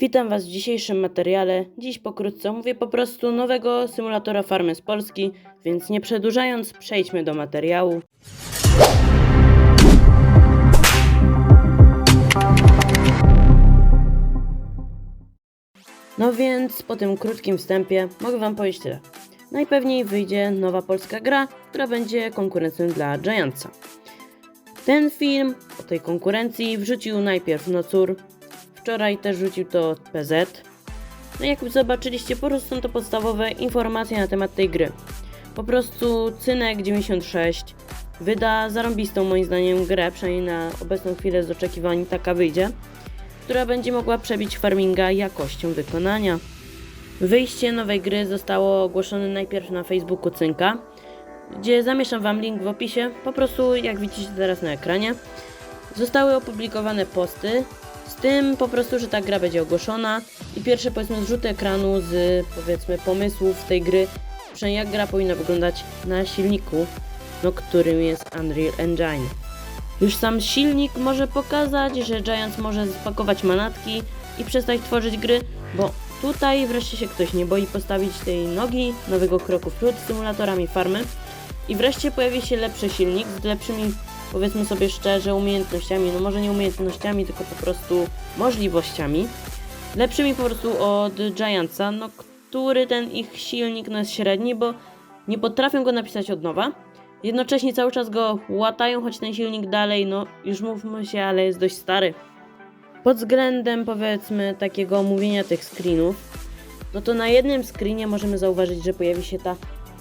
Witam Was w dzisiejszym materiale. Dziś pokrótce mówię po prostu nowego symulatora farmy z Polski, więc nie przedłużając, przejdźmy do materiału. No więc po tym krótkim wstępie mogę Wam powiedzieć tyle. Najpewniej wyjdzie nowa polska gra, która będzie konkurencją dla Giantsa. Ten film o tej konkurencji wrzucił najpierw Nocur, wczoraj też wrzucił to PZ. No jak zobaczyliście, po prostu są to podstawowe informacje na temat tej gry. Po prostu Cynek96 wyda zarąbistą moim zdaniem grę, przynajmniej na obecną chwilę z oczekiwań taka wyjdzie, która będzie mogła przebić farminga jakością wykonania. Wyjście nowej gry zostało ogłoszone najpierw na Facebooku Cynka, gdzie zamieszczam Wam link w opisie, po prostu jak widzicie teraz na ekranie. Zostały opublikowane posty, z tym po prostu, że ta gra będzie ogłoszona i pierwsze powiedzmy zrzuty ekranu z powiedzmy pomysłów tej gry, przynajmniej jak gra powinna wyglądać na silniku, no którym jest Unreal Engine. Już sam silnik może pokazać, że Giants może spakować manatki i przestać tworzyć gry, bo tutaj wreszcie się ktoś nie boi postawić tej nogi, nowego kroku w przód z symulatorami farmy i wreszcie pojawi się lepszy silnik z lepszymi, powiedzmy sobie szczerze, umiejętnościami, no może nie umiejętnościami, tylko po prostu możliwościami, lepszymi po prostu od Giantsa, no który ten ich silnik no jest średni, bo nie potrafią go napisać od nowa, jednocześnie cały czas go łatają, choć ten silnik dalej, no już mówmy się, ale jest dość stary. Pod względem powiedzmy takiego omówienia tych screenów, no to na jednym screenie możemy zauważyć, że pojawi się ta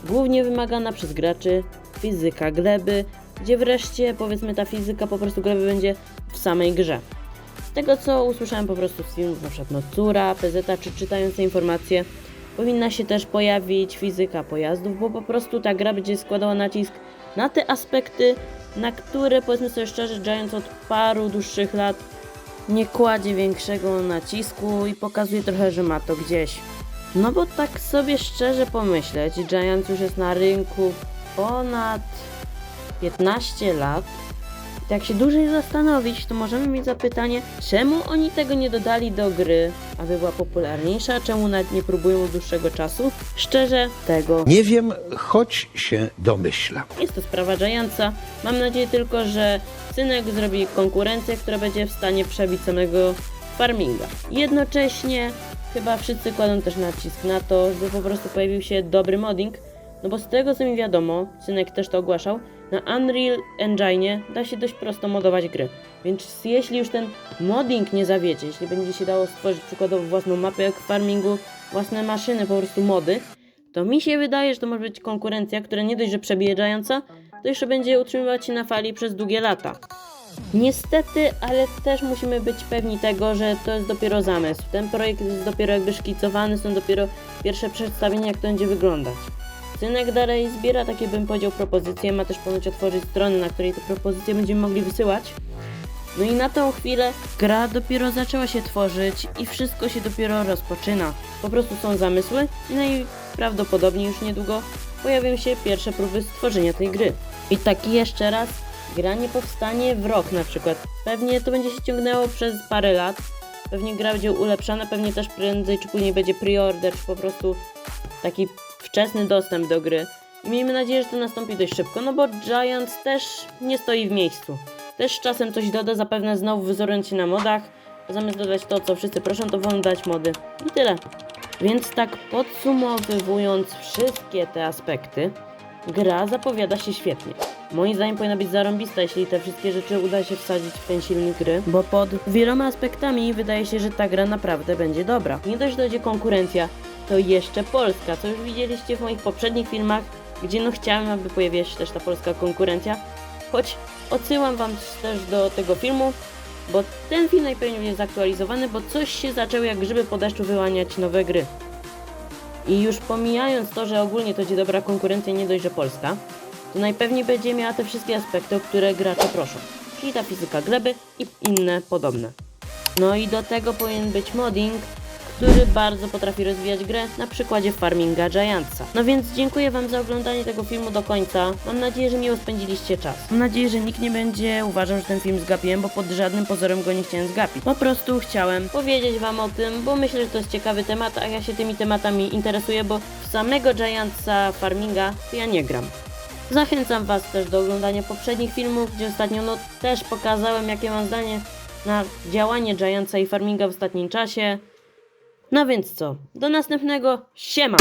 głównie wymagana przez graczy fizyka gleby, gdzie wreszcie powiedzmy ta fizyka po prostu gleby będzie w samej grze. Z tego co usłyszałem po prostu z filmów np. Nocura, PZ, czy czytając te informacje, powinna się też pojawić fizyka pojazdów, bo po prostu ta gra będzie składała nacisk na te aspekty, na które powiedzmy sobie szczerze, Giants od paru dłuższych lat nie kładzie większego nacisku i pokazuje trochę, że ma to gdzieś. No bo tak sobie szczerze pomyśleć, Giants już jest na rynku ponad 15 lat. Jak się dłużej zastanowić, to możemy mieć zapytanie, czemu oni tego nie dodali do gry, aby była popularniejsza, czemu nawet nie próbują od dłuższego czasu? Szczerze, tego Nie wiem, choć się domyślam. jest to sprawa Giantsa. Mam nadzieję tylko, że Cynek zrobi konkurencję, która będzie w stanie przebić samego farminga. Jednocześnie chyba wszyscy kładą też nacisk na to, by po prostu pojawił się dobry modding, no bo z tego co mi wiadomo, Cynek też to ogłaszał, na Unreal Engine da się dość prosto modować gry. Więc jeśli już ten modding nie zawiecie, jeśli będzie się dało stworzyć przykładowo własną mapę jak farmingu, własne maszyny, po prostu mody, to mi się wydaje, że to może być konkurencja, która nie dość, że przebijająca, to jeszcze będzie utrzymywać się na fali przez długie lata. Niestety, ale też musimy być pewni tego, że to jest dopiero zamysł. Ten projekt jest dopiero jakby szkicowany, są dopiero pierwsze przedstawienia, jak to będzie wyglądać. Cynek dalej zbiera takie, bym powiedział, propozycje. Ma też ponoć otworzyć stronę, na której te propozycje będziemy mogli wysyłać. No i na tą chwilę gra dopiero zaczęła się tworzyć i wszystko się dopiero rozpoczyna. Po prostu są zamysły i najprawdopodobniej już niedługo pojawią się pierwsze próby stworzenia tej gry. I tak jeszcze raz, gra nie powstanie w rok na przykład. Pewnie to będzie się ciągnęło przez parę lat. Pewnie gra będzie ulepszana, pewnie też prędzej czy później będzie pre-order, czy po prostu taki wczesny dostęp do gry. I miejmy nadzieję, że to nastąpi dość szybko, no bo Giants też nie stoi w miejscu. Też czasem coś doda, zapewne znowu wyzorując się na modach. Zamiast dodać to, co wszyscy proszą, to wolno dać mody. I tyle. Więc tak podsumowując wszystkie te aspekty, gra zapowiada się świetnie. Moim zdaniem powinna być zarąbista, jeśli te wszystkie rzeczy uda się wsadzić w ten silnik gry, bo pod wieloma aspektami wydaje się, że ta gra naprawdę będzie dobra. Nie dość, dojdzie konkurencja, to jeszcze Polska, co już widzieliście w moich poprzednich filmach, gdzie no chciałem, aby pojawiła się też ta polska konkurencja, choć odsyłam wam też do tego filmu, bo ten film najpewniej jest zaktualizowany, bo coś się zaczęło jak grzyby po deszczu wyłaniać nowe gry. I już pomijając to, że ogólnie to będzie dobra konkurencja, nie dość, że polska, to najpewniej będzie miała te wszystkie aspekty, o które gracze proszą. Czyli ta fizyka gleby i inne podobne. No i do tego powinien być modding, który bardzo potrafi rozwijać grę na przykładzie farminga Giantsa. No więc dziękuję Wam za oglądanie tego filmu do końca. Mam nadzieję, że miło spędziliście czas. Mam nadzieję, że nikt nie będzie uważał, że ten film zgapiłem, bo pod żadnym pozorem go nie chciałem zgapić. Po prostu chciałem powiedzieć Wam o tym, bo myślę, że to jest ciekawy temat, a ja się tymi tematami interesuję, bo w samego Giantsa farminga ja nie gram. Zachęcam Was też do oglądania poprzednich filmów, gdzie ostatnio no też pokazałem jakie mam zdanie na działanie Giantsa i farminga w ostatnim czasie. No więc co, do następnego, siema!